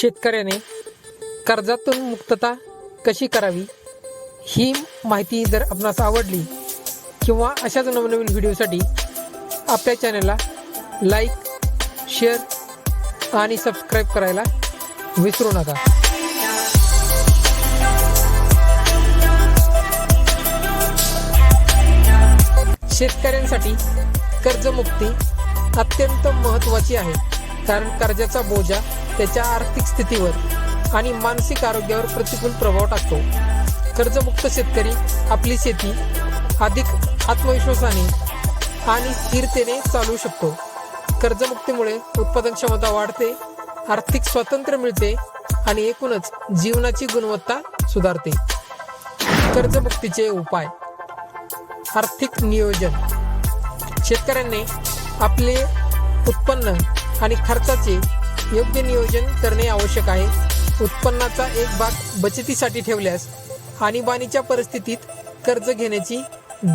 शेतकऱ्याने कर्जातून मुक्तता कशी करावी ही माहिती जर आपणास आवडली किंवा अशाच नवनवीन व्हिडिओसाठी आपल्या चॅनलला लाईक शेअर आणि सबस्क्राईब करायला विसरू नका. शेतकऱ्यांसाठी कर्जमुक्ती अत्यंत महत्त्वाची आहे. कारण कर्जाचा बोजा त्याच्या आर्थिक स्थितीवर आणि मानसिक आरोग्यावर प्रतिकूल प्रभाव टाकतो. कर्जमुक्त शेतकरी आपली शेती अधिक आत्मविश्वासाने आणि स्थिरतेने चालवू शकतो. कर्जमुक्तीमुळे उत्पादन क्षमता वाढते आर्थिक स्वातंत्र्य मिळते आणि एकूणच जीवनाची गुणवत्ता सुधारते. कर्जमुक्तीचे उपाय. आर्थिक नियोजन. शेतकऱ्यांनी आपले उत्पन्न आणि खर्चाचे योग्य नियोजन करणे आवश्यक आहे. उत्पन्नाचा एक भाग बचतीसाठी ठेवल्यास आणीबाणीच्या परिस्थितीत कर्ज घेण्याची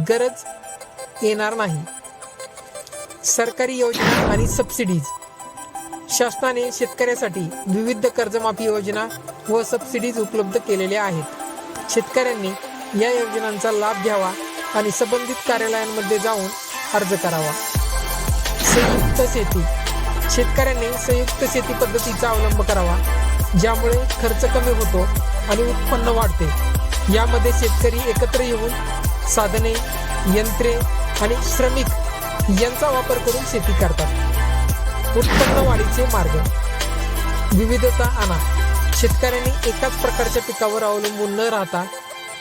गरज येणार नाही. सरकारी योजना आणि सबसिडीज शासनाने शेतकऱ्यासाठी विविध कर्जमाफी योजना व सबसिडीज उपलब्ध केलेल्या आहेत. शेतकऱ्यांनी या योजनांचा लाभ घ्यावा आणि संबंधित कार्यालयांमध्ये जाऊन अर्ज करावा. संयुक्त शेती. शेतकऱ्यांनी संयुक्त शेती पद्धतीचा अवलंब करावा ज्यामुळे खर्च कमी होतो आणि उत्पन्न वाढते. यामध्ये शेतकरी एकत्र येऊन साधने यंत्रे आणि श्रमिक यांचा वापर करून शेती करतात. उत्पन्न वाढीचे मार्ग. विविधता आणा. शेतकऱ्यांनी एकाच प्रकारच्या पिकावर अवलंबून न राहता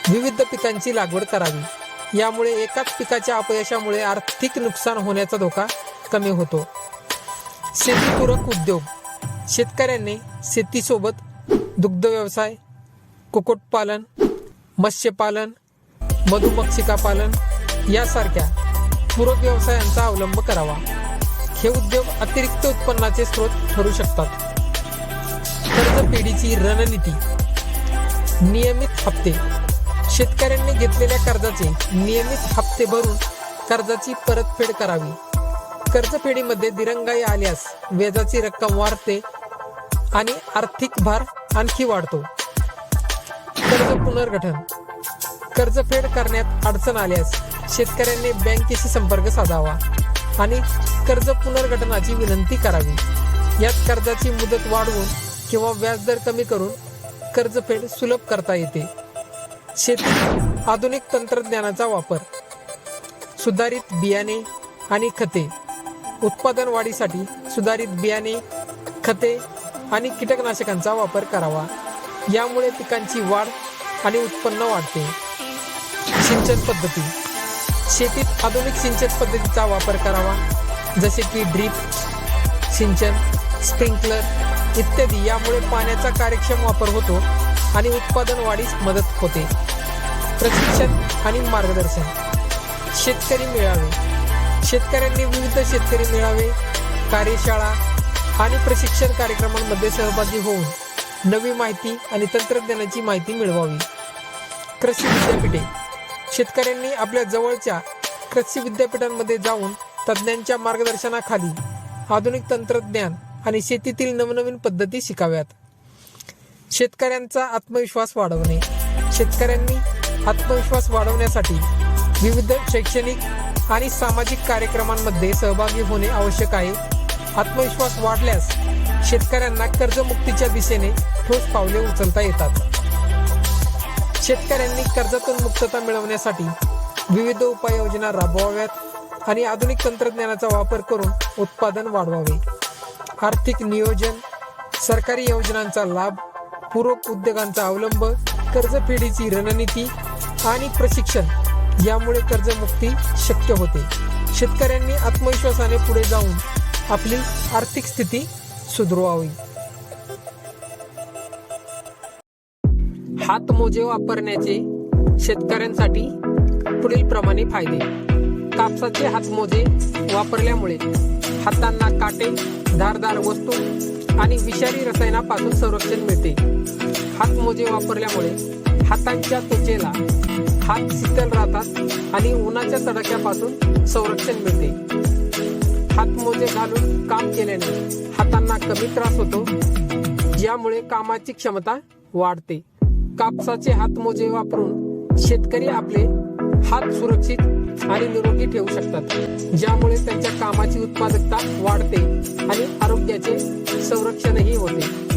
विविध पिकांची लागवड करावी. यामुळे एकाच पिकाच्या अपयशामुळे आर्थिक नुकसान होण्याचा धोका कमी होतो. शेतीपूरक उद्योग. शेतकऱ्यांनी शेतीसोबत दुग्ध व्यवसाय कुक्कुटपालन मत्स्यपालन मधुमक्षिका पालन यासारख्या पूरक व्यवसायांचा अवलंब करावा. हे उद्योग अतिरिक्त उत्पन्नाचे स्रोत ठरू शकतात. कर्ज पिढीची रणनीती. नियमित हप्ते. शेतकऱ्यांनी घेतलेल्या कर्जाचे नियमित हप्ते भरून कर्जाची परतफेड करावी. कर्जफेडीमध्ये दिरंगाई आल्यास व्याजाची रक्कम वाढते आणि आर्थिक भार आणखी वाढतो. कर्ज पुनर्गठन. कर्जफेड करण्यात अडचण आल्यास शेतकऱ्यांनी बँकेशी संपर्क साधावा आणि कर्ज पुनर्गठनाची विनंती करावी. यात कर्जाची मुदत वाढवून किंवा व्याजदर कमी करून कर्जफेड सुलभ करता येते. शेती आधुनिक तंत्रज्ञानाचा वापर सुधारित बियाणे आणि खते उत्पादन वाढीसाठी सुधारित बियाणे खते आणि कीटकनाशकांचा वापर करावा. यामुळे पिकांची वाढ आणि उत्पन्न वाढते. सिंचन पद्धती. शेतीत आधुनिक सिंचन पद्धतीचा वापर करावा. जसे की ड्रीप सिंचन स्प्रिंकलर इत्यादी. यामुळे पाण्याचा कार्यक्षम वापर होतो आणि उत्पादन वाढीस मदत होते. प्रशिक्षण आणि मार्गदर्शन. शेतकरी मेळावे. शेतकऱ्यांनी विविध शेतकरी मेळावे कार्यशाळा आणि प्रशिक्षण कार्यक्रमांमध्ये सहभागी होऊन नवी माहिती आणि तंत्रज्ञानाची माहिती मिळवावी. कृषी विद्यापीठे. शेतकऱ्यांनी आपल्या जवळच्या कृषी विद्यापीठांमध्ये जाऊन तज्ज्ञांच्या मार्गदर्शनाखाली आधुनिक तंत्रज्ञान आणि शेतीतील नवनवीन पद्धती शिकाव्यात. शेतकऱ्यांचा आत्मविश्वास वाढवणे. शेतकऱ्यांनी आत्मविश्वास वाढवण्यासाठी विविध शैक्षणिक आणि सामाजिक कार्यक्रमांमध्ये सहभागी होणे आवश्यक आहे. आत्मविश्वास वाढल्यास शेतकऱ्यांना कर्जमुक्तीच्या दिशेने ठोस पावले उचलता येतात. शेतकऱ्यांनी कर्जातून मुक्तता मिळवण्यासाठी विविध उपाययोजना राबवाव्यात आणि आधुनिक तंत्रज्ञानाचा वापर करून उत्पादन वाढवावे. आर्थिक नियोजन सरकारी योजनांचा लाभ पूरक उद्योगांचा अवलंब कर्जफेडीची रणनीती आणि प्रशिक्षण यामुळे कर्जमुक्ती शक्य होते. शेतकऱ्यांनी आत्मविश्वासाने पुढे जाऊन आपली आर्थिक स्थिती सुधारावी हातमोजे वापरण्याचे शेतकऱ्यांसाठी पुढील प्रमाणे फायदे. कापसाचे हातमोजे वापरल्यामुळे हातांना काटे धारदार वस्तू आणि विषारी रसायनापासून संरक्षण मिळते. हातमोजे वापरल्यामुळे हातांच्या त्वचेला हात शीतल राहतात आणि उन्हाच्या तडाख्यापासून संरक्षण मिळते. हातमोजे घालून काम केल्याने हातांना कमी त्रास होतो ज्यामुळे कामाची क्षमता वाढते. कापसाचे हातमोजे वापरून शेतकरी आपले हात सुरक्षित आणि निरोगी ठेवू शकतात ज्यामुळे त्यांच्या कामाची उत्पादकता वाढते आणि आरोग्याचे संरक्षणही होते.